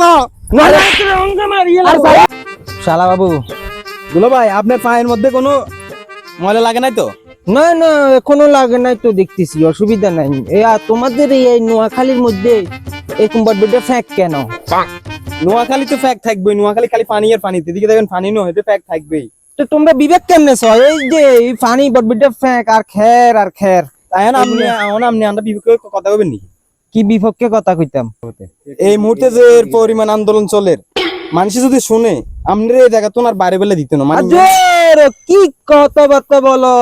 ক। শালা বাবু। দুলো ভাই আপনার পায়ের মধ্যে কোনো ময়লা লাগে নাই তো? না না এখনও লাগে নাই তো দেখতেছি অসুবিধা নাই। এ আর তোমাদের এই নোয়াখালীর মধ্যে এই ফ্যাক কেন? নোয়াখালী তো ফ্যাক নোয়াখালী খালি পানি আর পানি। এদিকে দেখবেন পানি নো হইতে ফ্যাক থাকবেই। তো তোমরা বিবেক কেমনে ছ এই যে এই পানি বটবিটা ফ্যাক আর খের আর খের তাই না আপনি আপনি আমরা বিবেকে কথা বলবেন নি। কি বিপক্ষে কথা কইতাম? এই মুহূর্তে যে এর পরিমাণ আন্দোলন চলে মানুষ যদি শুনে আমরা এই জায়গা তোমার বাইরে বেলা দিত না মানে কি কথাবার্তা বলো?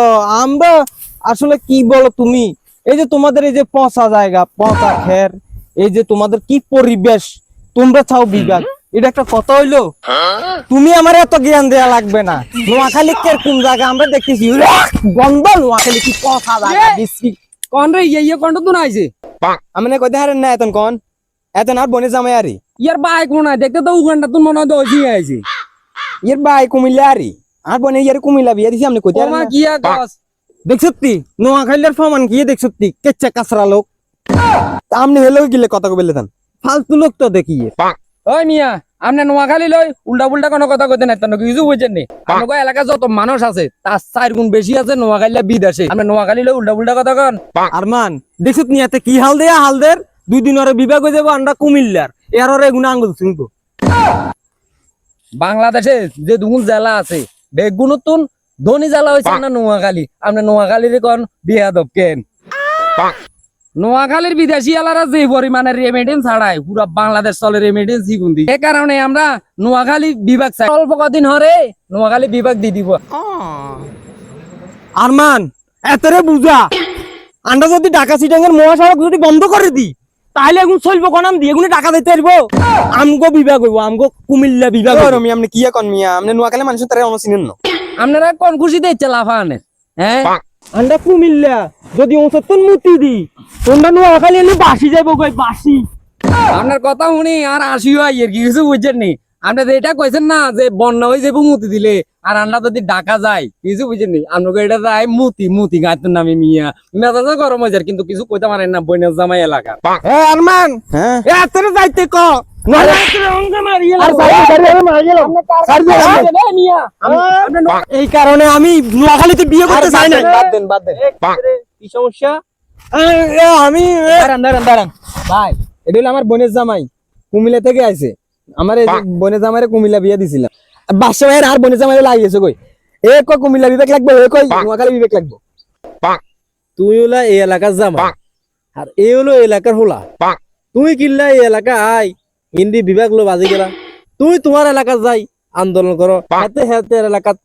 আমরা আসলে কি বলো তুমি? এই যে তোমাদের এই যে পচা জায়গা পচা খের এই যে তোমাদের কি পরিবেশ? তোমরা চাও বিভাগ? এটা একটা কথা হইল? তুমি আমার এত জ্ঞান দেয়া লাগবে না। নোয়াখালী কোন জায়গা আমরা দেখতেছি? গন্ধ নোয়াখালী কি পচা জায়গা কোন রে ইয়ে ইয়ে কোনটা তো নাইছে। আমি না কইতে হারেন না এতন কোন। এতন আর বনে জামাই আরি। ইয়ার বাইক মনে হয় দেখতে তো উগানটা তো মনে হয় দোষী আইছে। এর ভাই কুমিল্লা আরি। আর বনে ইয়ার কুমিল্লা বিয়া দিছি আপনি কইতে ওমা কিয়া কস দেখছতি নোয়াখালীর ফমান কি দেখছতি কেচ্চা কাছরা লোক। আপনি হেলো গিলে কথা কইলে দেন ফালতু লোক তো দেখিয়ে ওই মিয়া আপনি নোয়াখালী লই উল্টা পুল্টা কোনো কথা কইতে নাই কিছু বুঝছেন নি? আপনার এলাকা যত মানুষ আছে তার চার গুণ বেশি আছে নোয়াখালী বিদেশে আপনি নোয়াখালী লই উল্টা পুল্টা কথা কন। আরমান দেখছত নিয়াতে কি হাল দেয়া? হালদের দুই দিন ওরে বিভাগ হয়ে যাব আমরা কুমিল্লার। এর ওরে এগুলো আঙ্গুল শুনব বাংলাদেশে যে দুগুণ জেলা আছে বেগুনতুন ধনী জেলা হয়েছে না নোয়াখালী। আপনি নোয়াখালীর কোন বিয়াদব কেন? নোয়াখালীর বিদেশি এলারা যে পরিমাণে রেমিটেন্স ছাড়ায় পুরো বাংলাদেশ চলে রেমিডেন্স রেমিটেন্স গুন্দি এ কারণে আমরা নোয়াখালী বিভাগ চাই। অল্প কদিন হরে নোয়াখালী বিভাগ দি দিব। আরমান এতরে বুঝা। আমরা যদি ঢাকা সিটাঙ্গের মহাসড়ক যদি বন্ধ করে দি তাহলে এখন চলবো কনাম দিয়ে? এগুলো টাকা দিতে পারব? আমগো বিভাগ হইব আমগো কুমিল্লা বিভাগ হইবো। রমি আপনি কি কন মিয়া? আপনি নোয়াখালী মানুষ তারা অন চিনেন না। আপনারা কোন খুশি খুশিতে ইচ্ছে লাফানে হ্যাঁ? আমরা কুমিল্লা। যদি ওসত্তর মুতি দি তোমরা নোয়াখালী এলে বাসি যাইবো কই বাসি আপনার কথা শুনি আর আসিও আইয়ের কি কিছু বুঝছেন নি? আপনি তো এটা কইছেন না যে বন্যা হয়ে যাব মুতি দিলে আর আমরা যদি ডাকা যাই কিছু বুঝেন নি? আপনাকে এটা যাই মুতি মুতি গাছের নামে মিয়া। মেজাজে গরম হয়ে যায় কিন্তু কিছু কইতে পারেন না বইনের জামাই এলাকা। এ আরমান! হ্যাঁ? এ এতরে যাইতে ক। এই কারণে আমি নোয়াখালীতে বিয়ে করতে চাই না বাদ দেন বাদ দেন কি সমস্যা? আমি দাঁড়ান দাঁড়ান দাঁড়ান। ভাই এটা হলো আমার বোনের জামাই। কুমিল্লা থেকে আইছে। আমার বোনের জামাইরে কুমিল্লা বিয়া দিছিলাম। বাদশা ভাইয়ের আর বোনের লাগিয়েছে কই? এ কুমিল্লা বিবেক লাগবে? এ কই নোয়াখালী বিবেক লাগবে? তুই হলা এই এলাকার জামা আর এই হলো এলাকার হোলা। তুই কিনলা এই এলাকা আই হিন্দি বিভাগ লো বাজি গেলা। তুই তোমার এলাকার যাই আন্দোলন করো। হাতে হাতে এলাকাত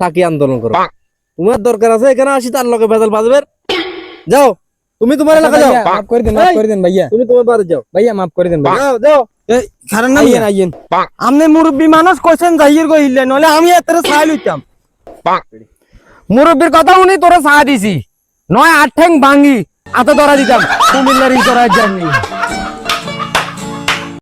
থাকি আন্দোলন করো। তোমার দরকার আছে এখানে আসি তার লগে বেজাল বাজবে। যাও তুমি তোমার এলাকা যাও। মাফ করে দেন মাফ করে দেন ভাইয়া। তুমি তোমার বাড়ি যাও। ভাইয়া মাফ করে দেন ভাইয়া। যাও যাও। কারণ না আইয়েন। আইয়েন আমনে মুরব্বী মানুষ কইছেন যাইয়ের কইলে নলে আমি এতরে ছাই লইতাম। মুরব্বীর কথা শুনি তোরা ছায়া দিছি। নয় আট ঠ্যাং ভাঙ্গি আতে ধরা দিতাম। কুমিল্লার ইতরা জন্য